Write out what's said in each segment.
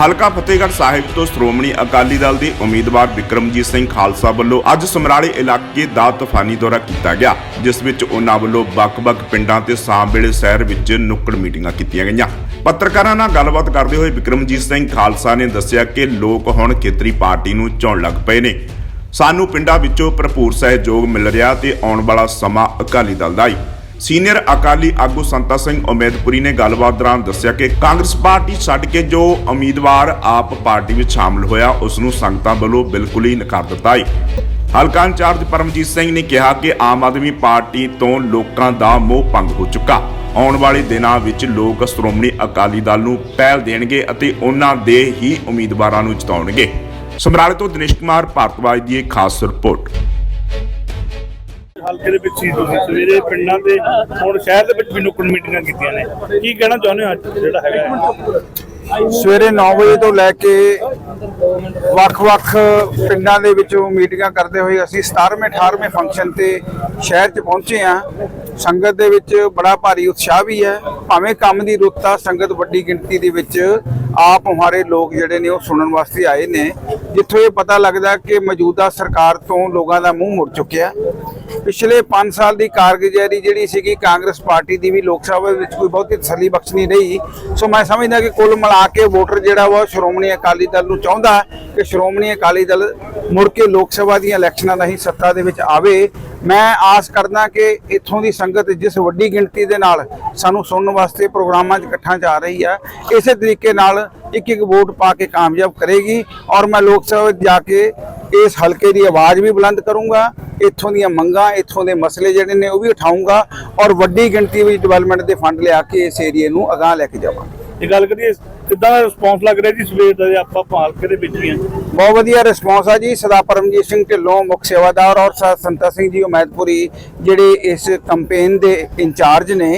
ਹਲਕਾ ਫਤਿਹਗੜ੍ਹ ਸਾਹਿਬ ਤੋਂ ਸ਼੍ਰੋਮਣੀ ਅਕਾਲੀ ਦਲ ਦੇ ਉਮੀਦਵਾਰ ਵਿਕਰਮਜੀਤ ਸਿੰਘ ਖਾਲਸਾ ਵੱਲੋਂ ਅੱਜ ਸਮਰਾਲੇ ਇਲਾਕੇ ਦਾ ਤੂਫਾਨੀ ਦੌਰਾ ਕੀਤਾ ਗਿਆ, ਜਿਸ ਵਿੱਚ ਉਹਨਾਂ ਵੱਲੋਂ ਵੱਖ-ਵੱਖ ਪਿੰਡਾਂ ਤੇ ਸਾਂਬੇਲੇ ਸ਼ਹਿਰ ਵਿੱਚ ਨੁੱਕੜ ਮੀਟਿੰਗਾਂ ਕੀਤੀਆਂ ਗਈਆਂ। ਪੱਤਰਕਾਰਾਂ ਨਾਲ ਗੱਲਬਾਤ ਕਰਦੇ ਹੋਏ ਵਿਕਰਮਜੀਤ ਸਿੰਘ ਖਾਲਸਾ ਨੇ ਦੱਸਿਆ ਕਿ ਲੋਕ ਹੁਣ ਖੇਤਰੀ ਪਾਰਟੀ ਨੂੰ ਚੁਣ ਲੱਗ ਪਏ ਨੇ। ਸਾਨੂੰ ਪਿੰਡਾਂ ਵਿੱਚੋਂ ਭਰਪੂਰ ਸਹਿਯੋਗ ਮਿਲ ਰਿਹਾ ਤੇ ਆਉਣ ਵਾਲਾ ਸਮਾਂ ਅਕਾਲੀ ਦਲ ਦਾ ਹੀ। ਸੀਨੀਅਰ ਅਕਾਲੀ ਆਗੂ ਸੰਤਾ ਸਿੰਘ ਉਮੈਦਪੁਰੀ ਨੇ ਗੱਲਬਾਤ ਦੌਰਾਨ ਦੱਸਿਆ ਕਿ ਕਾਂਗਰਸ ਪਾਰਟੀ ਛੱਡ ਕੇ ਜੋ ਉਮੀਦਵਾਰ ਆਪ ਪਾਰਟੀ ਵਿੱਚ ਸ਼ਾਮਲ ਹੋਇਆ, ਉਸ ਨੂੰ ਸੰਗਤਾਂ ਵੱਲੋਂ ਬਿਲਕੁਲ ਹੀ ਨਕਾਰ ਦਿੱਤਾ ਹੈ ਹਲਕਾ ਇੰਚਾਰਜ ਪਰਮਜੀਤ ਸਿੰਘ ਨੇ ਕਿਹਾ ਕਿ ਆਮ ਆਦਮੀ ਪਾਰਟੀ ਤੋਂ ਲੋਕਾਂ ਦਾ ਮੋਹ ਭੰਗ ਹੋ ਚੁੱਕਾ। ਆਉਣ ਵਾਲੇ ਦਿਨਾਂ ਵਿੱਚ ਲੋਕ ਸ਼੍ਰੋਮਣੀ ਅਕਾਲੀ ਦਲ ਨੂੰ ਪਹਿਲ ਦੇਣਗੇ ਅਤੇ ਉਹਨਾਂ ਦੇ ਹੀ ਉਮੀਦਵਾਰਾਂ ਨੂੰ ਜਿਤਾਉਣਗੇ। ਸਮਰਾਲੇ ਤੋਂ ਦਿਨੇਸ਼ ਕੁਮਾਰ, ਭਾਰਤਵਾਜ ਦੀ ਇੱਕ ਖਾਸ ਰਿਪੋਰਟ। ਹਲਕੇ ਦੇ ਵਿੱਚ ਸੀ ਤੁਸੀਂ। ਸਵੇਰੇ ਪਿੰਡਾਂ ਦੇ, ਹੁਣ ਸ਼ਹਿਰ ਦੇ ਵਿੱਚ ਵੀ ਨੁੱਕੜ ਮੀਟਿੰਗਾਂ ਕੀਤੀਆਂ ਨੇ। ਕੀ ਕਹਿਣਾ ਚਾਹੁੰਦੇ ਹੋ ਅੱਜ ਜਿਹੜਾ ਹੈਗਾ ਸਵੇਰੇ 9 ਵਜੇ ਤੋਂ ਲੈ ਕੇ ਵੱਖ-ਵੱਖ ਪਿੰਡਾਂ ਦੇ ਵਿੱਚੋਂ ਮੀਟਿੰਗਾਂ ਕਰਦੇ ਹੋਏ ਅਸੀਂ 17ਵੇਂ 18ਵੇਂ ਫੰਕਸ਼ਨ ਤੇ ਸ਼ਹਿਰ 'ਚ ਪਹੁੰਚੇ ਆ ਸੰਗਤ ਦੇ ਵਿੱਚ ਬੜਾ ਭਾਰੀ ਉਤਸ਼ਾਹ ਵੀ ਹੈ। ਭਾਵੇਂ ਕੰਮ ਦੀ ਰੁੱਤ ਆ, ਸੰਗਤ ਵੱਡੀ ਗਿਣਤੀ ਦੇ ਵਿੱਚ ਆਪ ਹਮਾਰੇ ਲੋਕ ਜਿਹੜੇ ਨੇ ਉਹ ਸੁਣਨ ਵਾਸਤੇ ਆਏ ਨੇ। ਜਿੱਥੋਂ ਇਹ ਪਤਾ ਲੱਗਦਾ ਕਿ ਮੌਜੂਦਾ ਸਰਕਾਰ ਤੋਂ ਲੋਕਾਂ ਦਾ ਮੂੰਹ ਮੁੜ ਚੁੱਕਿਆ। ਪਿਛਲੇ 5 ਸਾਲ ਦੀ ਕਾਰਗੁਜ਼ਾਰੀ ਜਿਹੜੀ ਸੀਗੀ, ਕਾਂਗਰਸ ਪਾਰਟੀ ਦੀ ਵੀ, ਲੋਕ ਸਭਾ ਵਿੱਚ ਕੋਈ ਬਹੁਤੀ ਤਸੱਲੀ ਬਖਸ਼ ਨਹੀਂ। ਰਹੀ ਸੋ ਮੈਂ ਸਮਝਦਾ ਕਿ ਕੁੱਲ ਮਿਲਾ ਕੇ ਵੋਟਰ ਜਿਹੜਾ ਵਾ, ਉਹ ਸ਼੍ਰੋਮਣੀ ਅਕਾਲੀ ਦਲ ਨੂੰ ਚਾਹੁੰਦਾ ਕਿ ਸ਼੍ਰੋਮਣੀ ਅਕਾਲੀ ਦਲ ਮੁੜ ਕੇ ਲੋਕ ਸਭਾ ਦੀਆਂ ਇਲੈਕਸ਼ਨਾਂ ਦਾ ਹੀ ਸੱਤਾ ਦੇ ਵਿੱਚ ਆਵੇ। ਮੈਂ ਆਸ ਕਰਦਾ ਕਿ ਇੱਥੋਂ ਦੀ ਸੰਗਤ ਜਿਸ ਵੱਡੀ ਗਿਣਤੀ ਦੇ ਨਾਲ ਸਾਨੂੰ ਸੁਣਨ ਵਾਸਤੇ ਪ੍ਰੋਗਰਾਮਾਂ 'ਚ ਇਕੱਠਾਂ 'ਚ ਆ ਰਹੀ ਆ, ਇਸੇ ਤਰੀਕੇ ਨਾਲ ਇੱਕ ਇੱਕ ਵੋਟ ਪਾ ਕੇ ਕਾਮਯਾਬ ਕਰੇਗੀ ਔਰ ਮੈਂ ਲੋਕ ਸਭਾ ਜਾ ਕੇ ਇਸ ਹਲਕੇ ਦੀ ਆਵਾਜ਼ ਵੀ ਬੁਲੰਦ ਕਰੂੰਗਾ, ਇੱਥੋਂ ਦੀਆਂ ਮੰਗਾਂ, ਇੱਥੋਂ ਦੇ ਮਸਲੇ ਜਿਹੜੇ ਨੇ ਉਹ ਵੀ ਉਠਾਊਂਗਾ ਔਰ ਵੱਡੀ ਗਿਣਤੀ ਵਿੱਚ ਡਿਵੈਲਪਮੈਂਟ ਦੇ ਫੰਡ ਲਿਆ ਕੇ ਇਸ ਏਰੀਏ ਨੂੰ ਅਗਾਹ ਲੈ ਕੇ ਜਾਵਾਂਗਾ। ਇਹ ਗੱਲ ਕਰੀਏ, ਕਿੱਦਾਂ ਦਾ ਰਿਸਪੌਂਸ ਲੱਗ ਰਿਹਾ ਜੀ ਸਵੇਰ ਦਾ ਆਪਾਂ ਹਲਕੇ ਦੇ ਵਿੱਚ ਹੀ ਹਾਂ ਬਹੁਤ ਵਧੀਆ ਰਿਸਪੌਂਸ ਆ ਜੀ ਸਦਾ ਪਰਮਜੀਤ ਸਿੰਘ ਢਿੱਲੋਂ ਮੁੱਖ ਸੇਵਾਦਾਰ ਔਰ ਸੰਤਾ ਸਿੰਘ ਜੀ ਉਮੈਦਪੁਰੀ, ਜਿਹੜੇ ਇਸ ਕੈਂਪੇਨ ਦੇ ਇੰਚਾਰਜ ਨੇ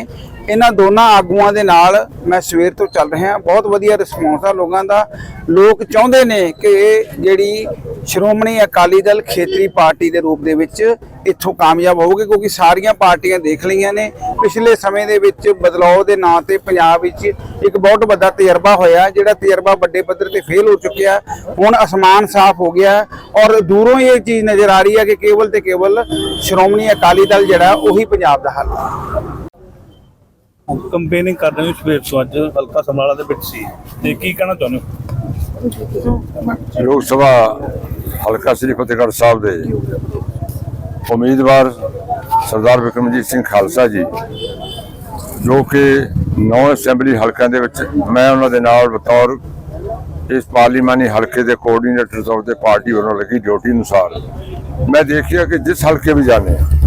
ਇਹਨਾਂ ਦੋਨਾਂ ਆਗੂਆਂ ਦੇ ਨਾਲ ਮੈਂ ਸਵੇਰ ਤੋਂ ਚੱਲ ਰਿਹਾ। ਬਹੁਤ ਵਧੀਆ ਰਿਸਪੌਂਸ ਆ ਲੋਕਾਂ ਦਾ। ਲੋਕ ਚਾਹੁੰਦੇ ਨੇ ਕਿ ਜਿਹੜੀ ਸ਼੍ਰੋਮਣੀ ਅਕਾਲੀ ਦਲ ਖੇਤਰੀ ਪਾਰਟੀ ਦੇ ਰੂਪ ਦੇ ਵਿੱਚ ਇੱਥੋਂ ਕਾਮਯਾਬ ਹੋਊਗੀ, ਕਿਉਂਕਿ ਸਾਰੀਆਂ ਪਾਰਟੀਆਂ ਦੇਖ ਲਈਆਂ ਨੇ। ਪਿਛਲੇ ਸਮੇਂ ਦੇ ਵਿੱਚ ਬਦਲਾਅ ਦੇ ਨਾਂ ਤੇ ਪੰਜਾਬ ਵਿੱਚ ਇੱਕ ਬਹੁਤ ਵੱਡਾ ਤਜਰਬਾ ਹੋਇਆ, ਜਿਹੜਾ ਤਜਰਬਾ ਵੱਡੇ ਪੱਧਰ ਤੇ ਫੇਲ ਹੋ ਚੁੱਕਿਆ। ਹੁਣ ਅਸਮਾਨ ਸਾਫ਼ ਹੋ ਗਿਆ ਔਰ ਦੂਰੋਂ ਹੀ ਇਹ ਚੀਜ਼ ਨਜ਼ਰ ਆ ਰਹੀ ਹੈ ਕਿ ਕੇਵਲ ਤੇ ਕੇਵਲ ਸ਼੍ਰੋਮਣੀ ਅਕਾਲੀ ਦਲ ਜਿਹੜਾ, ਉਹੀ ਪੰਜਾਬ ਦਾ ਹੱਲ। ਹੈ ਕੰਪੇਨਿੰਗ ਕਰ ਹੋ ਸਵੇਰ ਤੋਂ, ਅੱਜ ਹਲਕਾ ਸਮਰਾਲਾ ਦੇ ਵਿੱਚ ਸੀ। ਤੇ ਕੀ ਕਹਿਣਾ ਚਾਹੁੰਦੇ ਹੋ? ਲੋਕ ਸਭਾ ਹਲਕਾ ਸ੍ਰੀ ਫਤਿਹਗੜ੍ਹ ਸਾਹਿਬ ਦੇ ਉਮੀਦਵਾਰ ਸਰਦਾਰ ਵਿਕਰਮਜੀਤ ਸਿੰਘ ਖਾਲਸਾ ਜੀ, ਜੋ ਕਿ ਨੌ ਅਸੈਂਬਲੀ ਹਲਕਿਆਂ ਦੇ ਵਿੱਚ ਮੈਂ ਉਹਨਾਂ ਦੇ ਨਾਲ ਬਤੌਰ ਇਸ ਪਾਰਲੀਮਾਨੀ ਹਲਕੇ ਦੇ ਕੋਆਰਡੀਨੇਟਰ ਤੌਰ ਤੇ ਪਾਰਟੀ ਵੱਲੋਂ ਲੱਗੀ ਡਿਊਟੀ ਅਨੁਸਾਰ ਮੈਂ ਦੇਖਿਆ ਕਿ ਜਿਸ ਹਲਕੇ ਵੀ ਜਾਂਦੇ ਹਾਂ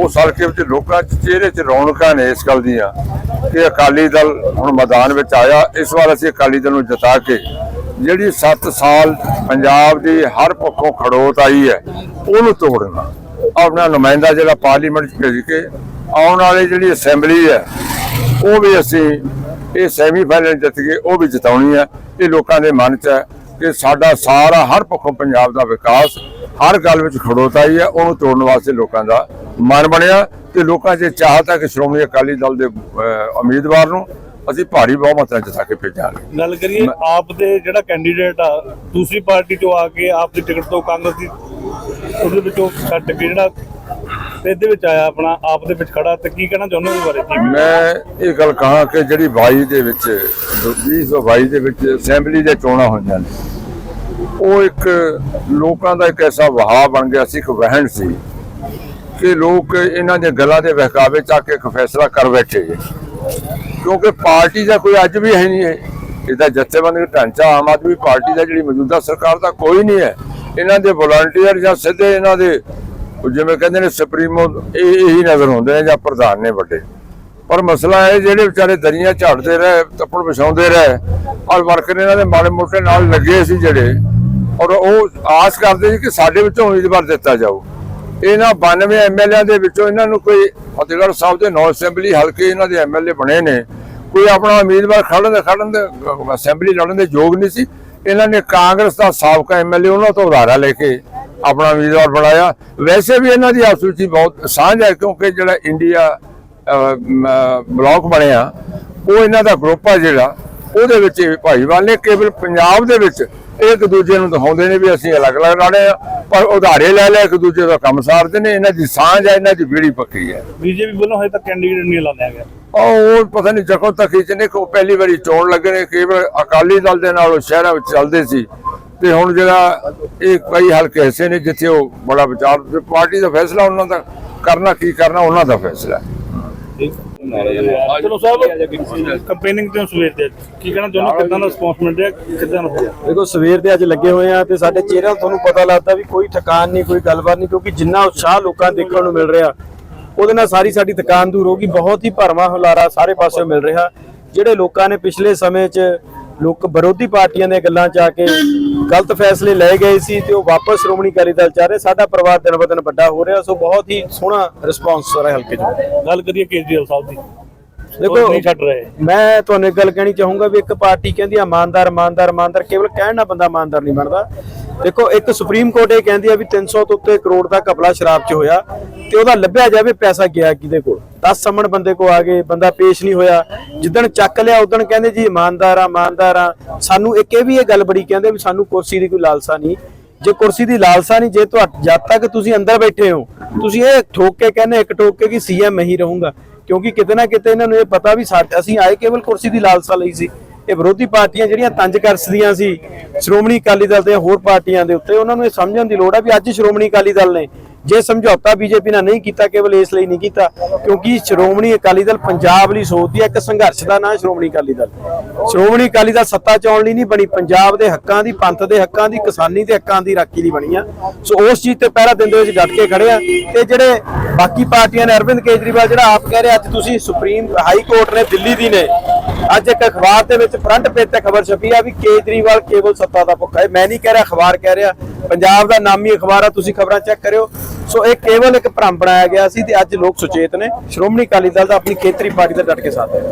ਉਸ ਹਲਕੇ ਵਿੱਚ ਲੋਕਾਂ 'ਚ ਚਿਹਰੇ 'ਚ ਰੌਣਕਾਂ ਨੇ ਇਸ ਗੱਲ ਦੀਆਂ ਕਿ ਅਕਾਲੀ ਦਲ ਹੁਣ ਮੈਦਾਨ ਵਿੱਚ ਆਇਆ। ਇਸ ਵਾਰ ਅਸੀਂ ਅਕਾਲੀ ਦਲ ਨੂੰ ਜਿਤਾ ਕੇ ਜਿਹੜੀ 7 ਸਾਲ ਪੰਜਾਬ ਦੀ ਹਰ ਪੱਖੋਂ ਖੜੋਤ ਆਈ ਹੈ, ਉਹਨੂੰ ਤੋੜਨਾ। ਆਪਣਾ ਨੁਮਾਇੰਦਾ ਜਿਹੜਾ ਪਾਰਲੀਮੈਂਟ 'ਚ ਭੇਜ ਕੇ ਆਉਣ ਵਾਲੀ ਜਿਹੜੀ ਅਸੈਂਬਲੀ ਹੈ, ਉਹ ਵੀ ਅਸੀਂ ਇਹ ਸੈਮੀ ਫਾਈਨਲ ਜਿੱਤ ਕੇ ਉਹ ਵੀ ਜਿਤਾਉਣੀ ਹੈ। ਇਹ ਲੋਕਾਂ ਦੇ ਮਨ 'ਚ ਹੈ ਕਿ ਸਾਡਾ ਸਾਰਾ ਹਰ ਪੱਖੋਂ ਪੰਜਾਬ ਦਾ ਵਿਕਾਸ ਹਰ ਗੱਲ ਵਿੱਚ ਖੜੋਤਾਈ ਹੈ ਉਹਨੂੰ ਤੋੜਨ ਵਾਸਤੇ ਲੋਕਾਂ ਦਾ ਮਨ ਬਣਿਆ ਤੇ ਲੋਕਾਂ 'ਚ ਚਾਹਤ ਹੈ ਕਿ ਸ਼੍ਰੋਮਣੀ ਅਕਾਲੀ ਦਲ ਦੇ ਉਮੀਦਵਾਰ ਨੂੰ ਅਸੀਂ ਭਾਰੀ ਬਹੁਮਤ ਨਾਲ ਜਿਤਾ ਕੇ ਭੇਜਾਂਗੇ। ਗੱਲ ਕਰੀਏ ਆਪ ਦੇ ਜਿਹੜਾ ਕੈਂਡੀਡੇਟ ਆ ਦੂਸਰੀ ਪਾਰਟੀ ਚੋਂ ਆ ਕੇ ਆਪ ਦੀ ਟਿਕਟ ਤੋਂ ਕਾਂਗਰਸ ਦੀ ਉਹਦੇ ਵਿੱਚੋਂ ਛੱਡ ਕੇ ਜਿਹੜਾ ਤੇ ਇਹਦੇ ਵਿੱਚ ਆਇਆ ਆਪਣਾ ਆਪ ਦੇ ਵਿੱਚ ਖੜਾ ਤੇ ਕੀ ਕਹਿਣਾ ਚਾਹੁੰਦੇ ਹੋ ਬਾਰੇ? ਮੈਂ ਇਹ ਗੱਲ ਕਹਾਂ ਕਿ ਜਿਹੜੀ 22 ਦੇ ਵਿੱਚ 2022 ਦੇ ਵਿੱਚ ਅਸੈਂਬਲੀ ਦੇ ਚੋਣਾਂ ਹੋਈਆਂ ਨੇ ਉਹ ਇੱਕ ਲੋਕਾਂ ਦਾ ਇੱਕ ਐਸਾ ਵਹਾਅ ਬਣ ਗਿਆ ਸੀ, ਇੱਕ ਵਹਿਣ ਸੀ ਕਿ ਲੋਕ ਇਹਨਾਂ ਦੇ ਗਲਾਂ ਦੇ ਬਹਿਕਾਵੇ ਚ ਆ ਕੇ ਇੱਕ ਫੈਸਲਾ ਕਰ ਬੈਠੇ ਕਿਉਂਕਿ ਪਾਰਟੀ ਦਾ ਕੋਈ ਅੱਜ ਵੀ ਹੈ ਨਹੀਂ ਹੈ ਇਹਦਾ ਜਥੇਬੰਦੀ ਢਾਂਚਾ ਆਮ ਆਦਮੀ ਪਾਰਟੀ ਦਾ ਜਿਹੜੀ ਮੌਜੂਦਾ ਸਰਕਾਰ ਦਾ ਕੋਈ ਨਹੀਂ ਹੈ। ਇਹਨਾਂ ਦੇ ਵਲੰਟੀਅਰ ਜਾਂ ਸਿੱਧੇ ਇਹਨਾਂ ਦੇ ਜਿਵੇਂ ਕਹਿੰਦੇ ਨੇ ਸੁਪਰੀਮੋ, ਇਹ ਇਹੀ ਨਜ਼ਰ ਹੁੰਦੇ ਨੇ ਜਾਂ ਪ੍ਰਧਾਨ ਨੇ ਵੱਡੇ। ਪਰ ਮਸਲਾ ਇਹ ਜਿਹੜੇ ਵਿਚਾਰੇ ਦਰੀਆਂ ਝਾੜਦੇ ਰਹੇ, ਤੱਪੜ ਵਿਛਾਉਂਦੇ ਰਹੇ, ਔਰ ਵਰਕਰ ਇਹਨਾਂ ਦੇ ਮਾੜੇ ਮੋਟੇ ਨਾਲ ਲੱਗੇ ਸੀ ਜਿਹੜੇ ਔਰ ਉਹ ਆਸ ਕਰਦੇ ਸੀ ਕਿ ਸਾਡੇ ਵਿੱਚੋਂ ਉਮੀਦਵਾਰ ਦਿੱਤਾ ਜਾਊ। ਇਹਨਾਂ 92 ਐਮਐਲਏ ਦੇ ਵਿੱਚੋਂ ਇਹਨਾਂ ਨੂੰ ਕੋਈ ਫਤਿਹਗੜ੍ਹ ਸਾਹਿਬ ਦੇ ਨੌ ਅਸੈਂਬਲੀ ਹਲਕੇ ਇਹਨਾਂ ਦੇ ਐਮਐਲਏ ਬਣੇ ਨੇ। ਕੋਈ ਆਪਣਾ ਉਮੀਦਵਾਰ ਖੜਨ ਦੇ ਖੜਨ ਦੇ ਅਸੈਂਬਲੀ ਲੜਨ ਦੇ ਯੋਗ ਨਹੀਂ ਸੀ। ਇਹਨਾਂ ਨੇ ਕਾਂਗਰਸ ਦਾ ਸਾਬਕਾ ਐਮਐਲਏ ਉਹਨਾਂ ਤੋਂ ਉਧਾਰਾ ਲੈ ਕੇ ਆਪਣਾ ਉਮੀਦਵਾਰ ਬਣਾਇਆ। ਵੈਸੇ ਵੀ ਇਹਨਾਂ ਦੀ ਆਪਸ ਵਿੱਚ ਬਹੁਤ ਸਾਂਝ ਹੈ ਕਿਉਂਕਿ ਜਿਹੜਾ ਇੰਡੀਆ ਅਹ, ਬਣਿਆ ਉਹ ਇਹਨਾਂ ਦਾ ਗਰੁੱਪ ਆ ਜਿਹੜਾ ਉਹਦੇ ਵਿੱਚ ਭਾਈਵਾਲ ਨੇ ਕੇਵਲ ਪੰਜਾਬ ਦੇ ਵਿੱਚ ਇੱਕ ਦੂਜੇ ਨੂੰ ਦਿਖਾਉਂਦੇ ਨੇ ਵੀ ਅਸੀਂ ਅਲੱਗ-ਅਲੱਗ ਆ ਪਰ ਉਧਾਰੇ ਲੈ ਲੈ ਇੱਕ ਦੂਜੇ ਦਾ ਕੰਮ ਸਾਰਦੇ ਨੇ ਇਹਨਾਂ ਦੀ ਸਾਂਝ ਹੈ ਇਹਨਾਂ ਦੀ ਬੀੜੀ ਪੱਕੀ ਹੈ ਬੀਜੇਪੀ ਵੱਲੋਂ ਹਜੇ ਤੱਕ ਕੈਂਡੀਡੇਟ ਨਹੀਂ ਐਲਾਨਿਆ ਗਿਆ। ਉਹ ਪਤਾ ਨਹੀਂ ਜਦੋਂ ਤੱਕ ਹੀ ਨੇ ਕੋ ਪਹਿਲੀ ਵਾਰੀ ਚੋਣ ਲੱਗੇ ਨੇ ਕੇਵਲ ਅਕਾਲੀ ਦਲ ਦੇ ਨਾਲ ਉਹ ਸ਼ਹਿਰਾਂ ਵਿੱਚ ਚੱਲਦੇ ਸੀ। ਤੇ ਹੁਣ ਜਿਹੜਾ ਇਹ ਕਈ ਹਲਕੇ ਐਸੇ ਨੇ ਜਿੱਥੇ ਉਹ ਬੜਾ ਵਿਚਾਰ ਪਾਰਟੀ ਦਾ ਫੈਸਲਾ ਉਹਨਾਂ ਦਾ ਕਰਨਾ ਕੀ ਕਰਨਾ ਉਹਨਾਂ ਦਾ ਫੈਸਲਾ। ਚਲੋ ਸਾਹਿਬ ਕੰਪੇਨਿੰਗ ਤੇ ਸਵੇਰ ਦੇ ਕੀ ਕਹਿਣਾ ਚਾਹੁੰਦੇ ਹੋ? ਕਿੱਦਾਂ ਦਾ ਰਿਸਪੌਂਸ ਮਿਲ ਰਿਹਾ ਕਿੱਦਾਂ ਦਾ ਹੋਇਆ ਦੇਖੋ ਸਵੇਰ ਦੇ ਅੱਜ ਲੱਗੇ ਹੋਏ ਆ ਤੇ ਸਾਡੇ ਚਿਹਰਿਆਂ ਤੋਂ ਤੁਹਾਨੂੰ ਪਤਾ ਲੱਗਦਾ ਵੀ ਕੋਈ ਥਕਾਨ ਨਹੀਂ ਕੋਈ ਗੱਲਬਾਤ ਨਹੀਂ ਕਿਉਂਕਿ ਜਿੰਨਾ ਉਤਸ਼ਾਹ ਲੋਕਾਂ ਨੂੰ ਦੇਖਣ ਨੂੰ ਮਿਲ ਰਿਹਾ ਉਹਦੇ ਨਾਲ ਸਾਰੀ ਸਾਡੀ ਥਕਾਨ ਦੂਰ ਹੋਗੀ ਬਹੁਤ ਹੀ ਭਰਵਾਂ ਹੁਲਾਰਾ ਸਾਰੇ ਪਾਸੇ ਮਿਲ ਰਿਹਾ। ਜਿਹੜੇ ਲੋਕਾਂ ਨੇ ਪਿਛਲੇ ਸਮੇਂ 'ਚ ਲੋਕ ਵਿਰੋਧੀ ਪਾਰਟੀਆਂ ਦੀਆਂ ਗੱਲਾਂ 'ਚ ਆ ਕੇ ਗਲਤ ਫੈਸਲੇ ਲਏ ਗਏ ਸੀ ਤੇ ਉਹ ਵਾਪਸ ਸ਼੍ਰੋਮਣੀ ਅਕਾਲੀ ਦਲ ਚ ਆ ਰਹੇ। ਸਾਡਾ ਪਰਿਵਾਰ ਦਿਨ ਬ ਦਿਨ ਵੱਡਾ ਹੋ ਰਿਹਾ ਸੋ ਬਹੁਤ ਹੀ ਸੋਹਣਾ ਰਿਸਪਾਂਸ ਰਿਹਾ ਹਲਕੇ 'ਚ। ਗੱਲ ਕਰੀਏ ਕੇਜਰੀਵਾਲ ਸਾਹਿਬ ਦੀ। ਦੇਖੋ ਨਹੀਂ ਛੱਡ ਰਹੇ। ਮੈਂ ਤੁਹਾਨੂੰ ਇੱਕ ਗੱਲ ਕਹਿਣੀ ਚਾਹੂੰਗਾ ਵੀ ਇੱਕ ਪਾਰਟੀ ਕਹਿੰਦੀ ਆ ਇਮਾਨਦਾਰ ਇਮਾਨਦਾਰ ਇਮਾਨਦਾਰ ਕੇਵਲ ਕਹਿਣ ਨਾਲ ਬੰਦਾ ਇਮਾਨਦਾਰ ਨਹੀਂ ਬਣਦਾ। ਦੇਖੋ ਇੱਕ ਸੁਪਰੀਮ ਕੋਰਟ ਇਹ ਕਹਿੰਦੀ ਆ ਵੀ 300 ਤੋਂ ਉੱਤੇ ਕਰੋੜ ਦਾ ਕਪਲਾ ਸ਼ਰਾਬ 'ਚ ਹੋਇਆ ਤੇ ਉਹਦਾ ਲੱਭਿਆ ਜਾਵੇ ਪੈਸਾ ਗਿਆ ਕਿਹਦੇ ਕੋਲ? 10 ਸਮਣ ਬੰਦੇ ਕੋ ਆ ਗਏ, ਬੰਦਾ ਪੇਸ਼ ਨਹੀਂ ਹੋਇਆ। ਜਿੱਦਣ ਚੱਕ ਲਿਆ ਉਦਣ ਕਹਿੰਦੇ ਜੀ, ਇਮਾਨਦਾਰ ਆ ਇਮਾਨਦਾਰ ਆ। ਸਾਨੂੰ ਇੱਕ ਇਹ ਵੀ ਇਹ ਗੱਲ ਬੜੀ ਕਹਿੰਦੇ ਵੀ ਸਾਨੂੰ ਕੁਰਸੀ ਦੀ ਕੋਈ ਲਾਲਸਾ ਨਹੀਂ। ਜੇ ਕੁਰਸੀ ਦੀ ਲਾਲਸਾ ਨਹੀਂ, ਜੇ ਤੁਹਾ, ਜਦ ਤੱਕ ਤੁਸੀਂ ਅੰਦਰ ਬੈਠੇ ਹੋ, ਤੁਸੀਂ ਇਹ ਠੋਕ ਕੇ ਕਹਿੰਦੇ, ਇੱਕ ਠੋਕ ਕੇ ਕਿ ਸੀਐਮ ਮੈਂ ਹੀ ਰਹੂੰਗਾ। ਕਿਉਂਕਿ ਕਿਤੇ ਨਾ ਕਿਤੇ ਇਹਨਾਂ ਨੂੰ ਇਹ ਪਤਾ ਵੀ ਸਾ- ਅਸੀਂ ਆਏ ਕੇਵਲ ਕੁਰਸੀ ਦੀ ਲਾਲਸਾ ਲਈ ਸੀ। ਇਹ ਵਿਰੋਧੀ ਪਾਰਟੀਆਂ ਜਿਹੜੀਆਂ ਤੰਜ ਕਰਸਦੀਆਂ ਸੀ, ਸ਼੍ਰੋਮਣੀ ਅਕਾਲੀ ਦਲ ਤੇ ਹੋਰ ਪਾਰਟੀਆਂ ਦੇ ਉੱਤੇ, ਉਹਨਾਂ ਨੂੰ ਇਹ ਸਮਝਣ ਦੀ ਲੋੜ ਹੈ ਵੀ ਅੱਜ ਸ਼੍ਰੋਮਣੀ ਅਕਾਲੀ ਦਲ ਨੇ ਜੇ ਸਮਝੌਤਾ ਬੀਜੇਪੀ ਨਾਲ ਨਹੀਂ ਕੀਤਾ, ਕੇਵਲ ਇਸ ਲਈ ਨਹੀਂ ਕੀਤਾ, ਕਿਉਂਕਿ ਸ਼੍ਰੋਮਣੀ ਅਕਾਲੀ ਦਲ ਪੰਜਾਬ ਲਈ ਸੋਚਦੀ ਹੈ, ਇੱਕ ਸੰਘਰਸ਼ ਦਾ ਨਾਂ ਸ਼੍ਰੋਮਣੀ ਅਕਾਲੀ ਦਲ। ਸ਼੍ਰੋਮਣੀ ਅਕਾਲੀ ਦਲ ਸੱਤਾ ਚਾਉਣ ਲਈ ਨਹੀਂ ਬਣੀ, ਪੰਜਾਬ ਦੇ ਹੱਕਾਂ ਦੀ, ਪੰਥ ਦੇ ਹੱਕਾਂ ਦੀ, ਕਿਸਾਨੀ ਦੇ ਹੱਕਾਂ ਦੀ ਰਾਖੀ ਲਈ ਬਣੀ ਆ। ਸੋ ਉਸ ਚੀਜ਼ ਤੇ ਪਹਿਰਾ ਦਿੰਦੇ ਵਿੱਚ ਡਟ ਕੇ ਖੜੇ ਆ। ਤੇ ਜਿਹੜੇ ਬਾਕੀ ਪਾਰਟੀਆਂ ਨੇ, ਅਰਵਿੰਦ ਕੇਜਰੀਵਾਲ, ਜਿਹੜਾ ਆਪ ਕਹਿ ਰਿਹਾ, ਅੱਜ ਤੁਸੀਂ ਸੁਪਰੀਮ ਹਾਈ ਕੋਰਟ ਨੇ, ਦਿੱਲੀ ਦੀ ਨੇ, ਅੱਜ ਇੱਕ ਅਖਬਾਰ ਦੇ ਵਿੱਚ ਫਰੰਟ ਪੇਜ ਤੇ ਖਬਰ ਛਪੀ ਆ ਵੀ ਕੇਜਰੀਵਾਲ ਕੇਵਲ ਸੱਤਾ ਦਾ ਭੁੱਖਾ ਹੈ। ਮੈਂ ਨਹੀਂ ਕਹਿ ਰਿਹਾ, ਅਖਬਾਰ ਕਹਿ ਰਿਹਾ, ਪੰਜਾਬ ਦਾ ਨਾਮੀ ਅਖਬਾਰ ਆ, ਤੁਸੀਂ ਖਬਰਾਂ ਚੈੱਕ ਕਰਿਓ। ਸੋ ਇਹ ਕੇਵਲ ਇੱਕ ਭਰਮ ਬਣਾਇਆ ਗਿਆ ਸੀ ਤੇ ਅੱਜ ਲੋਕ ਸੁਚੇਤ ਨੇ। ਸ਼੍ਰੋਮਣੀ ਅਕਾਲੀ ਦਲ ਦਾ ਆਪਣੀ ਖੇਤਰੀ ਪਾਰਟੀ ਦਾ ਡਟ ਕੇ ਸਾਥ ਹੈ